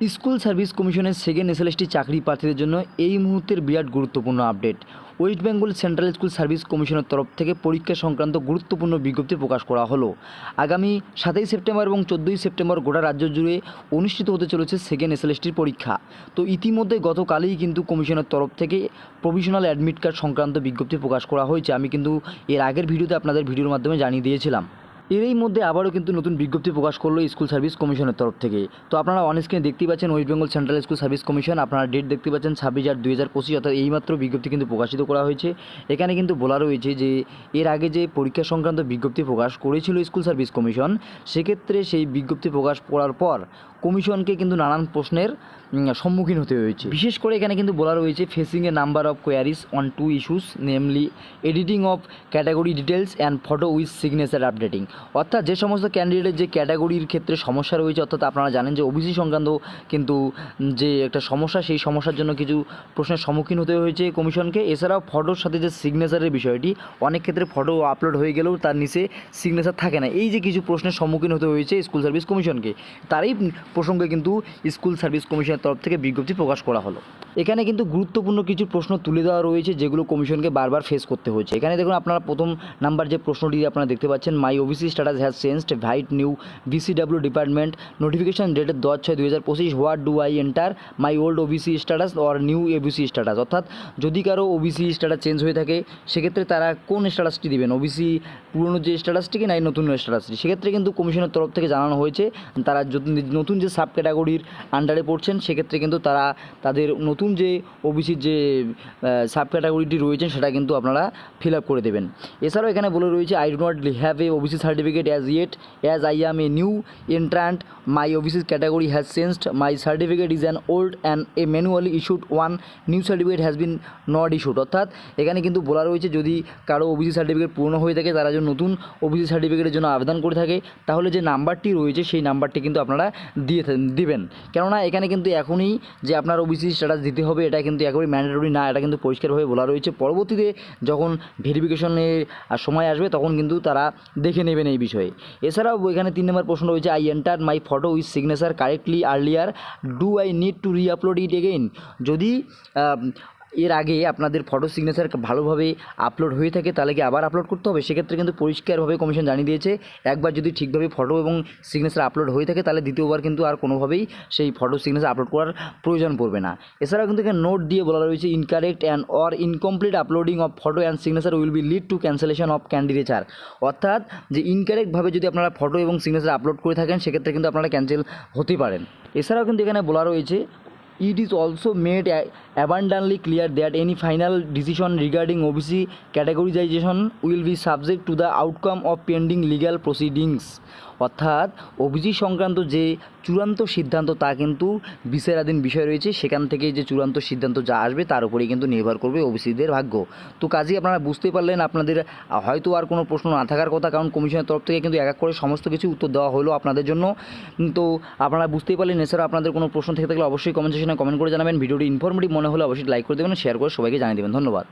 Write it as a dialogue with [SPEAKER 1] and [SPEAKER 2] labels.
[SPEAKER 1] School service কমিশনের second SLST চাকরি প্রার্থীদের জন্য এই মুহূর্তের বিরাট গুরুত্বপূর্ণ update. West Bengal central school service কমিশনের তরফ থেকে পরীক্ষা সংক্রান্ত গুরুত্বপূর্ণ বিজ্ঞপ্তি প্রকাশ করা হলো। আগামী সাতই সেপ্টেম্বর এবং চোদ্দোই সেপ্টেম্বর গোটা রাজ্য জুড়ে অনুষ্ঠিত হতে চলেছে সেকেন্ড এসএলএসটির পরীক্ষা। তো ইতিমধ্যে গতকালই কিন্তু কমিশনের তরফ থেকে প্রভিশনাল অ্যাডমিট কার্ড সংক্রান্ত বিজ্ঞপ্তি প্রকাশ করা হয়েছে। আমি কিন্তু এর আগের ভিডিওতে আপনাদের ভিডিওর মাধ্যমে জানিয়ে দিয়েছিলাম। এরই মধ্যে আবারও কিন্তু নতুন বিজ্ঞপ্তি প্রকাশ করল স্কুল সার্ভিস কমিশনের তরফ থেকে। তো আপনারা অন স্ক্রিনে দেখতেই পাচ্ছেন West Bengal central school service commission আপনারা ডেট দেখতে পাচ্ছেন ছাব্বিশ আট দুই হাজার পঁচিশ, অর্থাৎ এইমাত্র বিজ্ঞপ্তি কিন্তু প্রকাশিত করা হয়েছে। এখানে কিন্তু বলা রয়েছে যে, এর আগে যে পরীক্ষা সংক্রান্ত বিজ্ঞপ্তি প্রকাশ করেছিল স্কুল সার্ভিস কমিশন, সেক্ষেত্রে সেই বিজ্ঞপ্তি প্রকাশ করার পর কমিশনকে কিন্তু নানান প্রশ্নের সম্মুখীন হতে হয়েছে। বিশেষ করে এখানে কিন্তু বলা রয়েছে facing a number of queries on two issues namely editing of category details and photo with signature updating অর্থাৎ যে সমস্ত ক্যান্ডিডেটের যে ক্যাটাগরির ক্ষেত্রে সমস্যা রয়েছে, অর্থাৎ আপনারা জানেন যে ওবিসি সংক্রান্ত কিন্তু যে একটা সমস্যা, সেই সমস্যার জন্য কিছু প্রশ্নের সম্মুখীন হতে হয়েছে কমিশনকে। এছাড়াও ফটোর সাথে যে সিগনেচারের বিষয়টি, অনেক ক্ষেত্রে ফটো আপলোড হয়ে গেলেও তার নিচে সিগনেচার থাকে না। এই যে কিছু প্রশ্নের সম্মুখীন হতে হয়েছে স্কুল সার্ভিস কমিশনকে, তারই প্রসঙ্গে কিন্তু স্কুল সার্ভিস কমিশনের তরফ থেকে বিজ্ঞপ্তি প্রকাশ করা হলো। এখানে কিন্তু গুরুত্বপূর্ণ কিছু প্রশ্ন তুলে দেওয়া রয়েছে, যেগুলো কমিশনকে বারবার ফেস করতে হয়েছে। এখানে দেখুন, আপনারা প্রথম নাম্বার যে প্রশ্নটি আপনারা দেখতে পাচ্ছেন my OBC status has changed vide new BCW department notification dated দশ ছয় দুই হাজার পঁচিশ what do I enter my old OBC status or new OBC status অর্থাৎ, যদি কারও ওবিসি স্ট্যাটাস চেঞ্জ হয়ে থাকে, সেক্ষেত্রে তারা কোন স্ট্যাটাসটি দিবেন? ওবিসি পুরনো যে স্ট্যাটাসটিকে নাই নতুন স্ট্যাটাসটি সেক্ষেত্রে কিন্তু কমিশনের তরফ থেকে জানানো হয়েছে, তারা নতুন যে সাব ক্যাটাগরির আন্ডারে পড়ছেন, সেক্ষেত্রে কিন্তু তারা তাদের নতুন যে ওবিসির যে সাব ক্যাটাগরিটি রয়েছে সেটা কিন্তু আপনারা ফিল আপ করে দেবেন। এছাড়াও এখানে বলে রয়েছে I do not have a OBC certificate as yet as I am a new entrant my OBC category has changed my certificate is an old and a manually issued one new certificate has been not issued অর্থাৎ এখানে কিন্তু বলা রয়েছে, যদি কারও OBC certificate পুরনো হয়ে থাকে, তারা যদি নতুন ওবিসি সার্টিফিকেটের জন্য আবেদন করে থাকে, তাহলে যে নাম্বারটি রয়েছে, সেই নাম্বারটি কিন্তু আপনারা দিয়ে দিবেন। কেননা এখানে কিন্তু এখনই যে আপনার ওবিসি স্ট্যাটাস দিতে হবে, এটা কিন্তু একেবারে ম্যান্ডেটরি না, এটা কিন্তু পরিষ্কারভাবে বলা রয়েছে। পরবর্তীতে যখন ভেরিফিকেশনের সময় আসবে, তখন কিন্তু তারা দেখে নেবেন এই বিষয়ে। এছাড়াও এখানে তিন নম্বর প্রশ্ন রয়েছে I enter my photo with signature correctly earlier do I need to re upload it again যদি এর আগে আপনাদের ফটো সিগনেচার ভালোভাবে আপলোড হয়ে থাকে, তাহলে কি আবার আপলোড করতে হবে? সেক্ষেত্রে কিন্তু পরিষ্কারভাবে কমিশন জানিয়ে দিয়েছে। একবার যদি ঠিকভাবে ফটো এবং সিগনেচার আপলোড হয়ে থাকে, তাহলে দ্বিতীয়বার কিন্তু আর কোনোভাবেই সেই ফটো সিগনেচার আপলোড করার প্রয়োজন পড়বে না। এছাড়াও কিন্তু এখানে নোট দিয়ে বলা রয়েছে incorrect and or incomplete uploading of photo and signature will be lead to cancellation of candidature অর্থাৎ যে ইনকারেক্টভাবে যদি আপনারা ফটো এবং সিগনেচার আপলোড করে থাকেন, সেক্ষেত্রে কিন্তু আপনারা ক্যান্সেল হতে পারেন। এছাড়াও কিন্তু এখানে বলা রয়েছে it is also made abundantly clear that any final decision regarding OBC categorization will be subject to the outcome of pending legal proceedings অর্থাৎ ওবিসি সংক্রান্ত যে চূড়ান্ত সিদ্ধান্ত, তা কিন্তু বিচারাধীন বিষয় রয়েছে। সেখান থেকে যে চূড়ান্ত সিদ্ধান্ত যা আসবে, তার উপরেই কিন্তু নির্ভর করবে ওবিসিদের ভাগ্য। তো কাজেই আপনারা বুঝতে পারলেন, আপনাদের হয়তো আর কোনো প্রশ্ন না থাকার কথা, কারণ কমিশনের তরফ থেকে কিন্তু এক এক করে সমস্ত কিছু উত্তর দেওয়া হলো আপনাদের জন্য। তো আপনারা বুঝতেই পারলেন, এছাড়া আপনাদের কোনো প্রশ্ন থেকে থাকলে অবশ্যই কমেন্ট সেকশনে কমেন্ট করে জানাবেন। ভিডিওটি ইনফরমেটিভ মনে হলে অবশ্যই লাইক করে দেবেন শেয়ার করে সবাইকে জানিয়ে দেবেন। ধন্যবাদ।